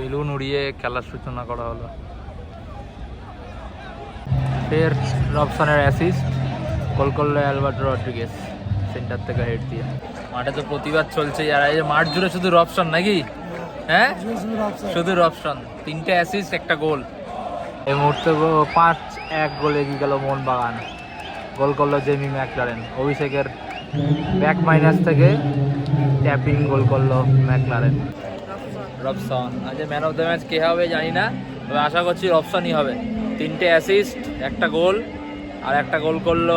Balloon উড়িয়ে খেলার সূচনা করা হলো। ফের রবসনের অ্যাসিস্ট গোল করল অ্যালবার্ট রড্রিগেস সেন্টার থেকে হেড দিয়ে। মাঠে তো প্রতিবাদ চলছে আর এই যে মাঠ জুড়ে শুধু রবসন নাকি? হ্যাঁ? শুধু রবসন, তিনটে অ্যাসিস্ট একটা গোল। এই মুহূর্তে পাঁচ এক গোল এগিয়ে গেল মোহনবাগান। গোল করল জেমি ম্যাকলারেন। অভিষেকের ব্যাক মাইনাস থেকে ট্যাপিং গোল করল ম্যাকলারেন। রবসন। আজ ম্যান অফ দ্য ম্যাচ কে হবে জানি না, তবে আশা করছি রবসনই হবে। তিনটে অ্যাসিস্ট একটা গোল আর একটা গোল করল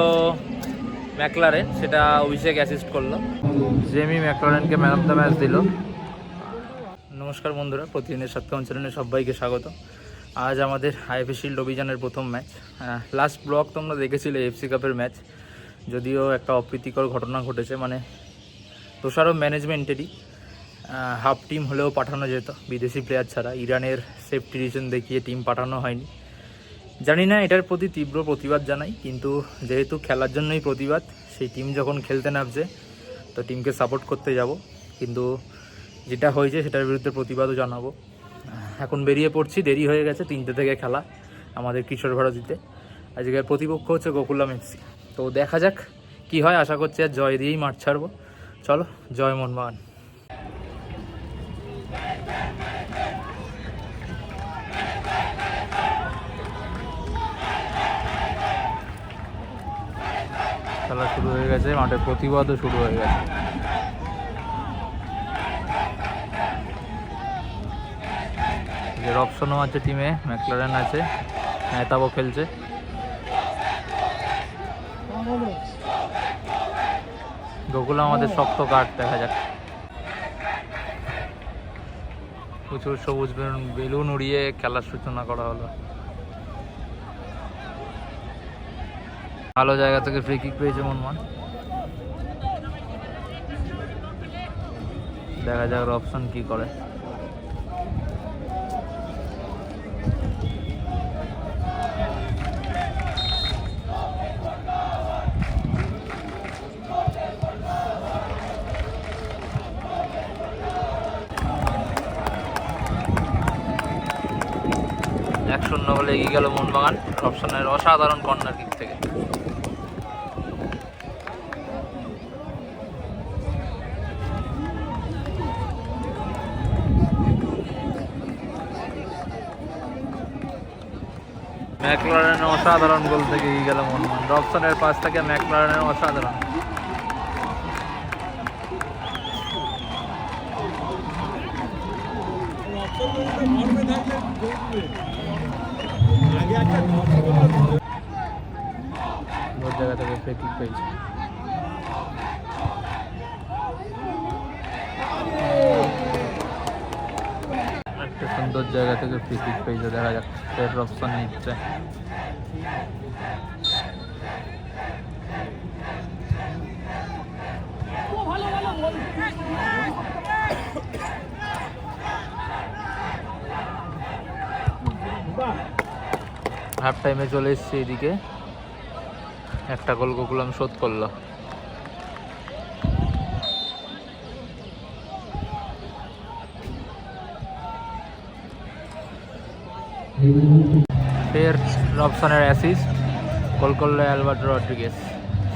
ম্যাকলারেন সেটা অভিষেক অ্যাসিস্ট করল। জেমি ম্যাকলারেনকে ম্যান অফ দ্য ম্যাচ দিল। নমস্কার বন্ধুরা, প্রতিদিনের সত্যম চ্যানেলে সবাইকে স্বাগত। আজ আমাদের আইএফএ শিল্ড অভিযানের প্রথম ম্যাচ লাস্ট ব্লক তোমরা দেখেছিলে এফসি কাপের ম্যাচ যদিও একটা অপ্রীতিকর ঘটনা ঘটেছে মানে দোষারও ম্যানেজমেন্টেরই হাফ টিম হলেও পাঠানো যেত, বিদেশি প্লেয়ার ছাড়া। ইরানের সেফটি রিজন দেখিয়ে টিম পাঠানো হয়নি। জানি না এটার প্রতি তীব্র প্রতিবাদ জানাই, কিন্তু যেহেতু খেলার জন্যই প্রতিবাদ, সেই টিম যখন খেলতে নামছে, তো টিমকে সাপোর্ট করতে যাব। কিন্তু যেটা হয়েছে সেটার বিরুদ্ধে প্রতিবাদও জানাব। এখন বেরিয়ে পড়ছি, দেরি হয়ে গেছে, তিনটে থেকে খেলা আমাদের কিশোর ভারতীতে। আজকের প্রতিপক্ষ হচ্ছে গোকুলাম এফসি তো দেখা যাক কি হয়, আশা করছি আর জয় দিয়েই মাঠ ছাড়বো। চলো, জয় মোহনবাগান খেলা শুরু হয়ে গেছে, মাঠে প্রতিবাদও শুরু হয়ে গেছে। যে রপসনও আছে টিমে, ম্যাকলারেন আছে মেহতাবও খেলছে। গোকুল আমাদের শক্ত কাঠ দেখা যাক। প্রচুর সবুজ বেলুন উড়িয়ে খেলার সূচনা করা হলো। ভালো জায়গা থেকে ফ্রি কিক পেয়েছে মনমান দেখা যাক অপশন কি করে। এক শূন্য হলে এগিয়ে গেল মোহনবাগান অপশনের অসাধারণ কর্নার কিক থেকে। ম্যাকলারেনের অসাধারণ গোল থেকে এগিয়ে গেল হয় রবসনের পাশ থেকে ম্যাকলারেনের অসাধারণ। জায়গা থেকে ফ্রি কিক পেয়েছে। সুন্দর জায়গা থেকে ফ্রি পেয়েছে, দেখা যাক ফের অপশন নিচ্ছে। হাফ টাইমে চলে এসছে এদিকে। একটা গোল গোকুলাম শোধ করল। ফের রবসনের অ্যাসিস্ট গোল করল অ্যালবার্ট রড্রিগেস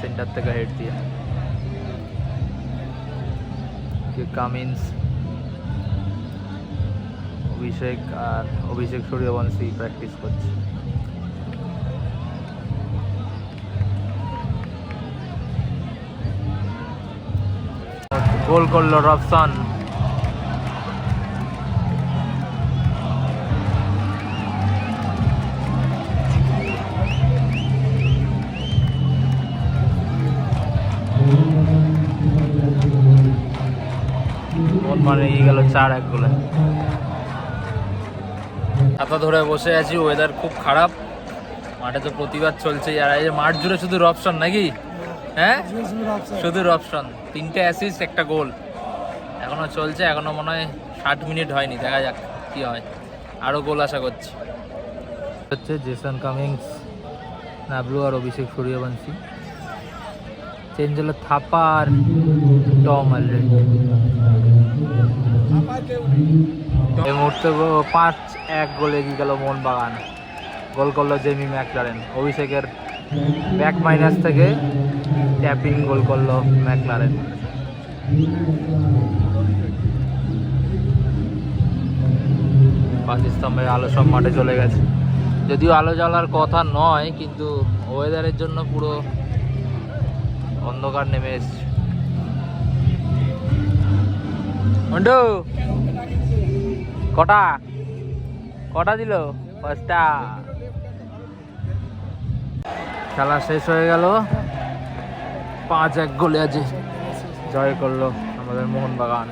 সেন্টার থেকে হেড দিয়ে। কামিন্স, অভিষেক আর অভিষেক সূর্যবংশী প্র্যাকটিস করছে। গোল করল রবসন। মন গেল চার এক গোলে। ছাতা ধরে বসে আছি ওয়েদার খুব খারাপ। মাঠে তো প্রতিবাদ চলছে আর এই যে মাঠ জুড়ে শুধু রপশন নাকি? হ্যাঁ? শুধু রপশন তিনটে অ্যাসিস্ট একটা গোল এখনও চলছে, এখনও মনে হয় ষাট মিনিট হয়নি। দেখা যাক কি হয়। আরও গোল আশা করছি। হচ্ছে জেসন কামিংস, নাবলু আর অভিষেক সূর্যবংশী। চেঞ্জ হলো থাপা আর টম অলরেডি এই মুহূর্তে পাঁচ এক গোলে এগিয়ে গেল মোহনবাগান। গোল করল জেমি ম্যাকলারেন। অভিষেকের ব্যাক মাইনাস থেকে ট্যাপিং গোল করল ম্যাকলারেন। পাঁচ স্তম্ভের আলো সব মাঠে চলে গেছে। যদিও আলো জ্বালার কথা নয়, কিন্তু ওয়েদারের জন্য পুরো অন্ধকার নেমে এসছে। মন্টু কটা? কটা দিল? পাঁচটা। খেলা শেষ হয়ে গেল। পাঁচ এক গোলে আছে জয় করল আমাদের Mohun Bagan.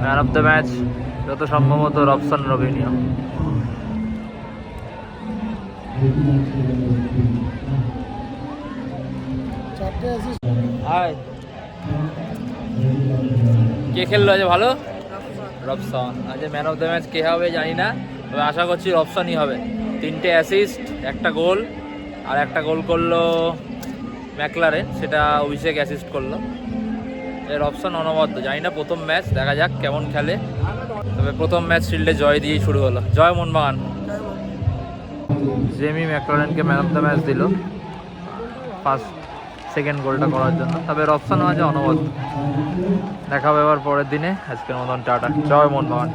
Man of the match যত সম্ভবত রবসন রবিনিও হাই। কে খেললো আজ ভালো? রবসন। আজ ম্যান অফ দ্য ম্যাচ কে হবে জানি না, তবে আশা করছি রবসনই হবে। তিনটে অ্যাসিস্ট একটা গোল আর একটা গোল করল ম্যাকলারে সেটা অভিষেক অ্যাসিস্ট করল। এর অপশন অনবদ্য, জানি না প্রথম ম্যাচ দেখা যাক কেমন খেলে। তবে প্রথম ম্যাচ শিল্ডে জয় দিয়েই শুরু হলো। জয় মোহনবাগান জেমি ম্যাকলারেনকে ম্যান অফ দ্য ম্যাচ দিল। ফার্স্ট সেকেন্ড গোলটা করার জন্য। তবে রপসানও আছে অনবদ্য দেখা এবার পরের দিনে। আজকের মতন টাটা। জয় মোহনবাগান।